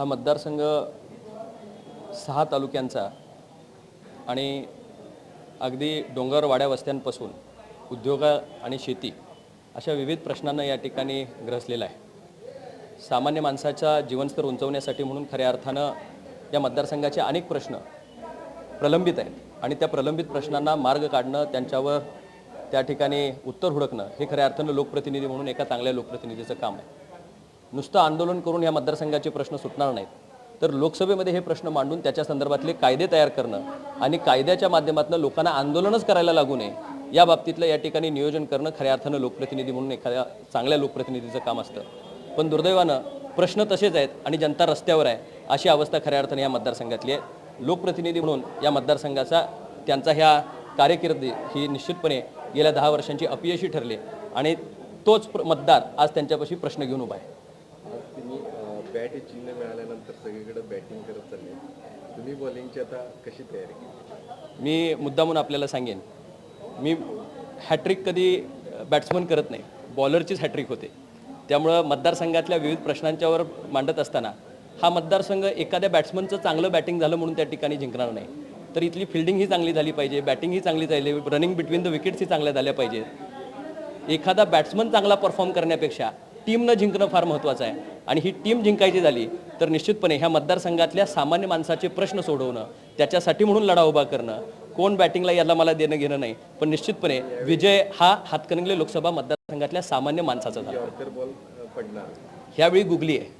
हा मतदारसंघ सहा तालुक्यांचा आणि अगदी डोंगर वाड्या वस्त्यांपासून उद्योग आणि शेती अशा विविध प्रश्नांना या ठिकाणी ग्रसलेला आहे. सामान्य माणसाचा जीवनस्तर उंचवण्यासाठी म्हणून खऱ्या अर्थानं या मतदारसंघाचे अनेक प्रश्न प्रलंबित आहेत आणि त्या प्रलंबित प्रश्नांना मार्ग काढणं त्यांच्यावर त्या ठिकाणी उत्तर हुडकणं हे खऱ्या अर्थानं लोकप्रतिनिधी म्हणून एका चांगल्या लोकप्रतिनिधीचं काम आहे. नुसतं आंदोलन करून या मतदारसंघाचे प्रश्न सुटणार नाहीत. तर लोकसभेमध्ये हे प्रश्न मांडून त्याच्या संदर्भातले कायदे तयार करणं आणि कायद्याच्या माध्यमातून लोकांना आंदोलनच करायला लागू नये या बाबतीतलं या ठिकाणी नियोजन करणं खऱ्या अर्थानं लोकप्रतिनिधी म्हणून एखाद्या चांगल्या लोकप्रतिनिधीचं काम असतं. पण दुर्दैवानं प्रश्न तसेच आहेत आणि जनता रस्त्यावर आहे अशी अवस्था खऱ्या अर्थाने या मतदारसंघातली आहे. लोकप्रतिनिधी म्हणून या मतदारसंघाचा त्यांचा ह्या कारकिर्दी ही निश्चितपणे गेल्या दहा वर्षांची अपयशी ठरली आणि तोच प्र- मतदार आज त्यांच्यापाशी प्रश्न घेऊन उभा आहे. बॅट हे चिन्ह मिळाल्यानंतर सगळीकडे बॅटिंग करत चालले. तुम्ही बॉलिंगची आता कशी तयारी केली? मी मुद्दामून आपल्याला सांगेन. मी हॅट्रिक कधी बॅट्समन करत नाही. बॉलरचीच हॅट्रिक होते. त्यामुळं मतदारसंघातल्या विविध प्रश्नांच्यावर मांडत असताना हा मतदारसंघ एखाद्या बॅट्समनचं चांगलं बॅटिंग झालं म्हणून त्या ठिकाणी जिंकणार नाही. तर इथली फिल्डिंग ही चांगली झाली पाहिजे बॅटिंग ही चांगली झाली रनिंग बिटवीन द विकेट्स ही चांगल्या झाल्या पाहिजेत. एखादा बॅट्समन चांगला परफॉर्म करण्यापेक्षा टीमनं जिंकणं फार महत्त्वाचं आहे. आणि ही टीम जिंकायची झाली तर निश्चितपणे ह्या मतदारसंघातल्या सामान्य माणसाचे प्रश्न सोडवणं त्याच्यासाठी म्हणून लढा उभा करणं कोण बॅटिंगला याला मला देणं घेणं नाही पण निश्चितपणे विजय हा हातकणंगले लोकसभा मतदारसंघातल्या सामान्य माणसाचा झाला. ह्यावेळी गुगली आहे.